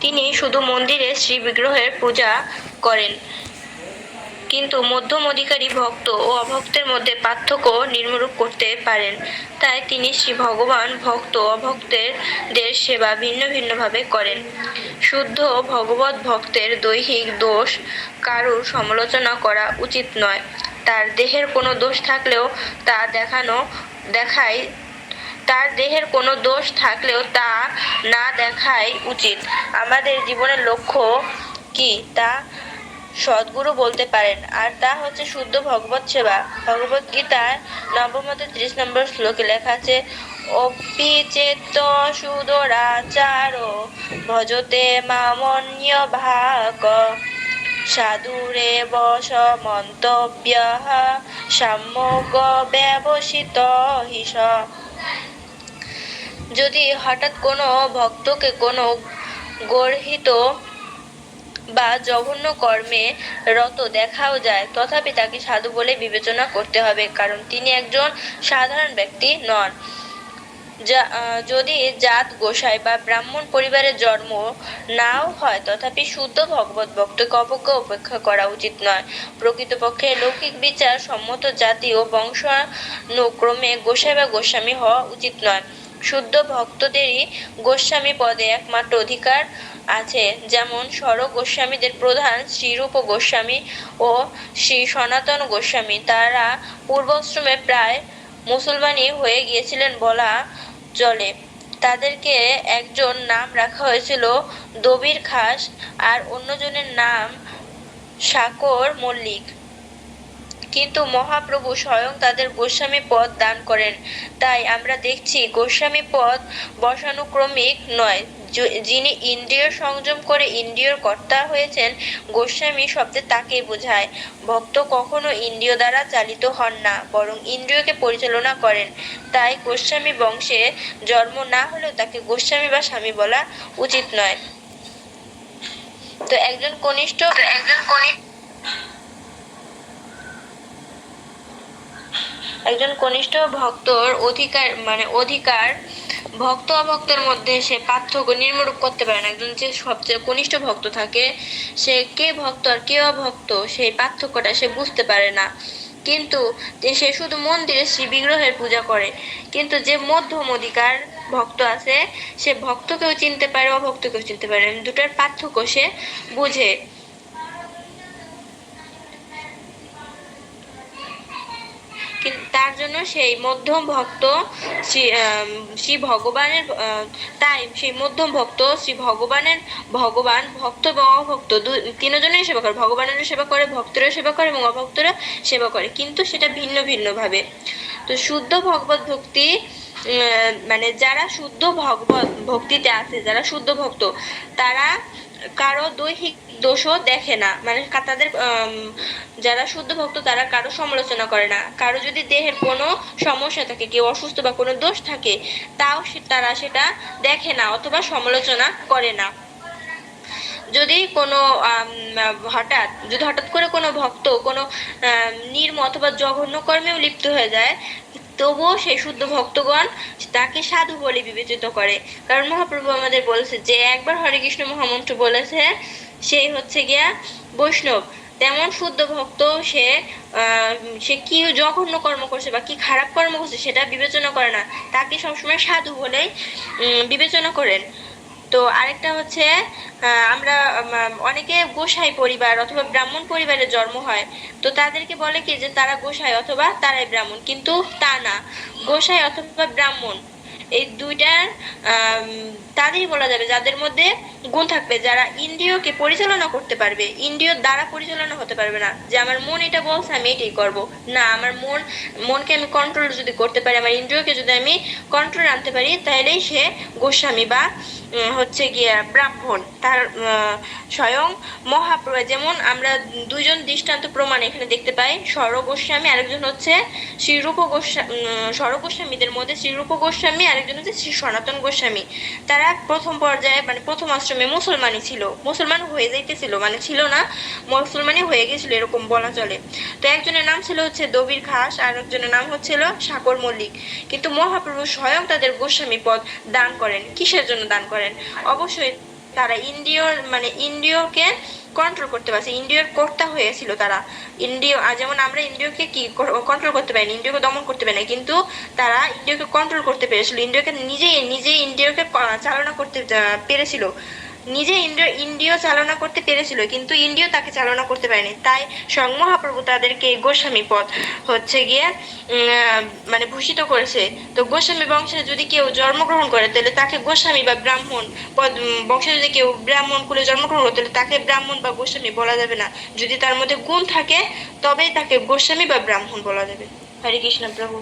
তিনি শুধু মন্দিরে শ্রী বিগ্রহের পূজা করেন। কিন্তু মধ্যম অধিকারী ভক্ত ও অভক্তের মধ্যে পার্থক্য নির্মূল করতে পারেন। তাই তিনি শ্রী ভগবান ভক্ত অভক্তের দের সেবা ভিন্ন ভিন্নভাবে করেন। শুদ্ধ ভগবত ভক্তের দৈহিক দোষ কারুর সমালোচনা করা উচিত নয়। তার দেহের কোনো দোষ থাকলেও তা দেখানো দেখাই তার দেহের কোনো দোষ থাকলেও তা না দেখাই উচিত। আমাদের জীবনের লক্ষ্য কি তা সদ্গুরু বলতে পারেন, আর তা হচ্ছে শুদ্ধ ভগবত সেবা। ভগবত গীতার নবমতে ত্রিশ নম্বর শ্লোকে লেখা আছে অপি চেত সুদরাচার ভজতে মামন্য ভাগ। সাধুরে বস মন্তব্য সাম্যগ ব্যবসিত হিস যদি হঠাৎ কোনো ভক্তকে কোনো গর্হিত বা জঘন্য কর্মে রত দেখাও যায়, তথাপি তাকে সাধু বলে বিবেচনা করতে হবে, কারণ তিনি একজন সাধারণ ব্যক্তি নন। যদি জাত গোসাই বা ব্রাহ্মণ পরিবারের জন্ম নাও হয়, তথাপি শুদ্ধ ভগবত ভক্তকে অবজ্ঞা উপেক্ষা করা উচিত নয়। প্রকৃতপক্ষে লৌকিক বিচার সম্মত জাতি ও বংশানুক্রমে গোসাই বা গোস্বামী হওয়া উচিত নয়। শুদ্ধ ভক্তদেরই গোস্বামী পদে একমাত্র অধিকার আছে। যেমন স্বর গোস্বামীদের প্রধান শ্রীরূপ গোস্বামী ও শ্রী সনাতন গোস্বামী। তারা পূর্বাশ্রমে প্রায় মুসলমানই হয়ে গিয়েছিলেন বলা চলে। তাদেরকে একজন নাম রাখা হয়েছিল দবির খাস আর অন্যজনের নাম সাকর মল্লিক। কিন্তু মহাপ্রভু স্বয়ং তাদের গোস্বামী পদ দান করেন। তাই আমরা দেখছি গোস্বামী পদ বর্ষানুক্রমিক নয়। যিনি ইন্দ্রিয় সংযম করে ইন্দ্রিয়র কর্তা হয়েছেন, গোস্বামী শব্দে তাকে বোঝায়। ভক্ত কখনো ইন্দ্রিয় দ্বারা চালিত হন না, বরং ইন্দ্রিয়কে পরিচালনা করেন। তাই গোস্বামী বংশে জন্ম না হলেও তাকে গোস্বামী বা স্বামী বলা উচিত নয়। তো একজন কনিষ্ঠ একজন কনিষ্ঠ একজন কনিষ্ঠ ভক্তর অধিকার মানে অধিকার ভক্ত অভক্তের মধ্যে সে পার্থক্য নির্মূল করতে পারে না। একজন যে সবচেয়ে কনিষ্ঠ ভক্ত থাকে, সে কে ভক্ত আর কে অভক্ত সেই পার্থক্যটা সে বুঝতে পারে না। কিন্তু সে শুধু মন্দিরে শ্রী বিগ্রহের পূজা করে, কিন্তু যে মধ্যম অধিকার ভক্ত আছে, সে ভক্তকেও চিনতে পারে, অভক্তকেও চিনতে পারে দুটার পার্থক্য সে বুঝে। তার জন্য সেই মধ্যম ভক্ত শ্রী ভগবানের তাই সেই মধ্যম ভক্ত শ্রী ভগবানের ভগবান, ভক্ত এবং অভক্ত তিনজনেই সেবা করে, ভগবানেরও সেবা করে, ভক্তেরও সেবা করে এবং অভক্তরা সেবা করে। কিন্তু সেটা ভিন্ন ভিন্নভাবে। তো শুদ্ধ ভগবত ভক্তি মানে যারা শুদ্ধ ভগবত ভক্তিতে আছে, যারা শুদ্ধ ভক্ত, তারা কারও দৈহিক দোষও দেখে না। মানে তাদের যারা শুদ্ধ ভক্ত, তারা কারও সমালোচনা করে না। কারও যদি দেহের কোনো সমস্যা থাকে, কেউ অসুস্থ বা কোনো দোষ থাকে, তাও তারা সেটা দেখে না অথবা সমালোচনা করে না। যদি কোনো হঠাৎ, যদি হঠাৎ করে কোনো ভক্ত কোনো নির্ম অথবা জঘন্য কর্মেও লিপ্ত হয়ে যায় তবুও সেই শুদ্ধ ভক্তগণ তাকে সাধু বলে বিবেচিত করে। কারণ মহাপ্রভু আমাদের বলেছে যে, একবার হরে কৃষ্ণ মহামন্ত্র বলেছে, সেই হচ্ছে গিয়া বৈষ্ণব। তেমন শুদ্ধ ভক্ত সে সে কি জঘন্য কর্ম করছে বা কি খারাপ কর্ম করছে সেটা বিবেচনা করে না। তাকে সবসময় সাধু বলেই বিবেচনা করেন। তো আরেকটা হচ্ছে আমরা অনেকে গোসাই পরিবার অথবা ব্রাহ্মণ পরিবারে জন্ম হয়, তো তাদেরকে বলে কি যে তারা গোসাই অথবা তারাই ব্রাহ্মণ, কিন্তু তা না। গোসাই অথবা ব্রাহ্মণ এই দুইটার তাদেরই বলা যাবে যাদের মধ্যে গুণ থাকবে, যারা ইন্দ্রিয়কে পরিচালনা করতে পারবে, ইন্দ্রিয় দ্বারা পরিচালনা হতে পারবে না। যে আমার মন এটা বলছে, আমি এটাই করব। না, আমার মন, মনকে আমি কন্ট্রোল যদি করতে পারি, আমার ইন্দ্রিয়কে যদি আমি কন্ট্রোল আনতে পারি, তাহলেই সে গোস্বামী বা হচ্ছে গিয়ে ব্রাহ্মণ। তার স্বয়ং মহাপ্রভু। যেমন আমরা দুইজন দৃষ্টান্ত প্রমাণ এখানে দেখতে পাই। স্বর গোস্বামী, আরেকজন হচ্ছে শ্রীরূপ গোস্বামী স্বর গোস্বামীদের মধ্যে শ্রীরূপ গোস্বামী, আরেকজন হচ্ছে শ্রী সনাতন গোস্বামী। তারা প্রথম পর্যায়ে মানে প্রথম আশ্রমে মুসলমানই ছিল। মুসলমান হয়ে যাইতেছিল মানে ছিল না, মুসলমানই হয়ে গেছিল এরকম বলা চলে। তো একজনের নাম ছিল হচ্ছে দবির ঘাস আর একজনের নাম হচ্ছিল সাকর মল্লিক। কিন্তু মহাপ্রভু স্বয়ং তাদের গোস্বামী পদ দান করেন। কিসের জন্য দান করেন? অবশ্যই তারা ইন্দ্রিয়র মানে ইন্ডিয়কে কন্ট্রোল করতে পারছে ইন্ডিয়ার কর্তা হয়েছিল তারা। ইন্ডিয় যেমন আমরা ইন্ডিওকে কি কন্ট্রোল করতে পারিনি ইন্ডিওকে দমন করতে পারিনা কিন্তু তারা ইন্ডিওকে কন্ট্রোল করতে পেরেছিল। ইন্ডিয়াকে নিজেই নিজেই ইন্ডিয়াকে চালনা করতে পেরেছিল। নিজে ইন্দ্রিয় চালনা করতে পেরেছিল, কিন্তু ইন্দ্রিয় তাকে চালনা করতে পারেনি। তাই স্বয়ং মহাপ্রভু তাদেরকে গোস্বামী পদ হচ্ছে গিয়ে মানে ভূষিত করেছে। তো গোস্বামী বংশে যদি কেউ জন্মগ্রহণ করে, তাহলে তাকে গোস্বামী বা ব্রাহ্মণ পদ বংশে যদি কেউ ব্রাহ্মণ কুলে জন্মগ্রহণ করে, তাহলে তাকে ব্রাহ্মণ বা গোস্বামী বলা যাবে না। যদি তার মধ্যে গুণ থাকে, তবেই তাকে গোস্বামী বা ব্রাহ্মণ বলা যাবে। হরে কৃষ্ণ প্রভু।